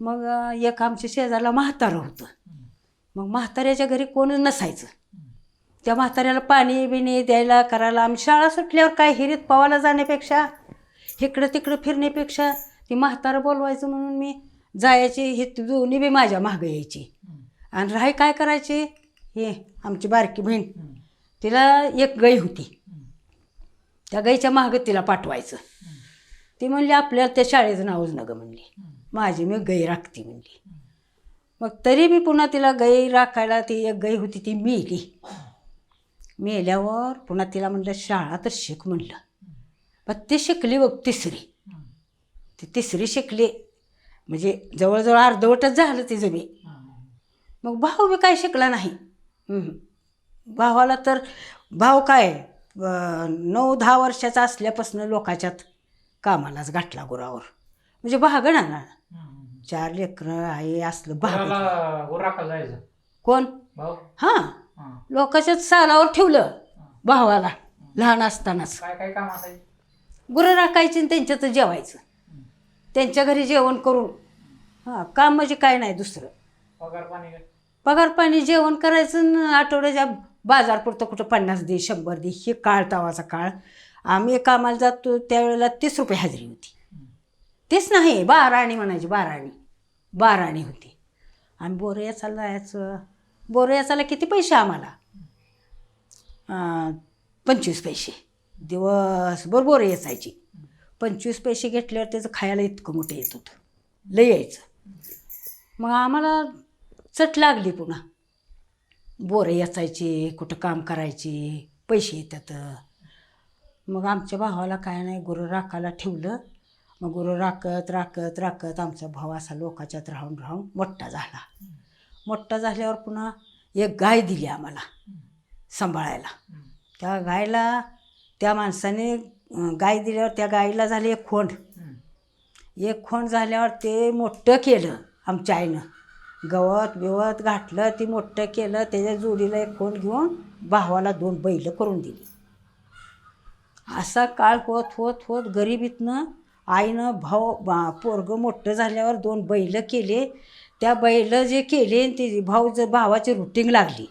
मग एक आमच्या शेजारला म्हातारं होतं. मग म्हाताऱ्याच्या घरी कोणच नसायचं. त्या म्हाताऱ्याला पाणी बिणी द्यायला करायला आम्ही शाळा सुटल्यावर काय हिरीत पवायला जाण्यापेक्षा इकडं तिकडं फिरण्यापेक्षा ती म्हातारं बोलवायचं म्हणून मी जायची हे दोन्ही बी माझ्या मागं यायची. आणि राही काय करायची? हे आमची बारकी बहीण तिला एक गाई होती. त्या गाईच्या मागं तिला पाठवायचं. ती म्हणली आपल्याला त्या शाळेचं नावच नगं म्हणली. माझी मी गै राखते म्हणली. मग तरी मी पुन्हा तिला गै राखायला ती एक गै होती ती मेली. मेल्यावर पुन्हा तिला म्हणलं शाळा तर शिक म्हणलं. पण ती शिकली बघ तिसरी. ती तिसरी शिकली. म्हणजे जवळजवळ अर्धवटच झालं तिचं मी मग भाऊ मी काय शिकला नाही. भावाला तर भाव काय नऊ दहा वर्षाचा असल्यापासून लोकाच्यात कामालाच गाठला गुरावर. म्हणजे भागण ना चार लेकरं आहे असलं उराका जायचं? कोण? भाऊ? हां. हा. लोकाच्याच सालावर ठेवलं भावाला लहान असतानाच. काय काय काम असायचं? गुरं राखायची आणि त्यांच्यात जेवायचं. त्यांच्या घरी जेवण करून. हां काम म्हणजे काय नाही दुसरं. पगार पाणी काय? पगार पाणी जेवण करायचं न आठवड्याच्या बाजारपुरतं कुठं पन्नास दे शंभर दे हे काळ तवाचा काळ. आम्ही कामाला जातो त्यावेळेला तीस रुपये हजेरी होती. तेच नाही बाराणी म्हणायची बाराणी. बाराणी होती. आम्ही बोरं याचाला जायचं बोरं याचाला किती पैसे आम्हाला? पंचवीस पैसे. दिवसभर बोरं याचायची पंचवीस पैसे घेतल्यावर त्याचं खायला इतकं मोठं येत होतं. लय यायचं. मग आम्हाला चट लागली पुन्हा. बोरं याचायची कुठं काम करायची पैसे येतात. मग आमच्या भावाला काय नाही गुरं राखायला ठेवलं. मग गुरु राखत राखत राखत आमचा भाव असा लोकाच्यात राहून राहून मोठा झाला. मोठा झाल्यावर पुन्हा एक गाय दिली आम्हाला सांभाळायला. त्या गायला त्या माणसाने गाय दिल्यावर त्या गायीला झाली एक खोंड. एक खोंड झाल्यावर ते मोठं केलं आमच्या आईनं. गवत बिवत घातलं ती मोठं केलं त्याच्या जोडीला एक खोंड घेऊन भावाला दोन बैलं करून दिली. असा काळ होत होत होत गरिबीतनं आईनं भाऊ बा पोरगं मोठं झाल्यावर दोन बैल केले. त्या बैलं जे केले ते भाऊ जर भावाची रुटीन लागली.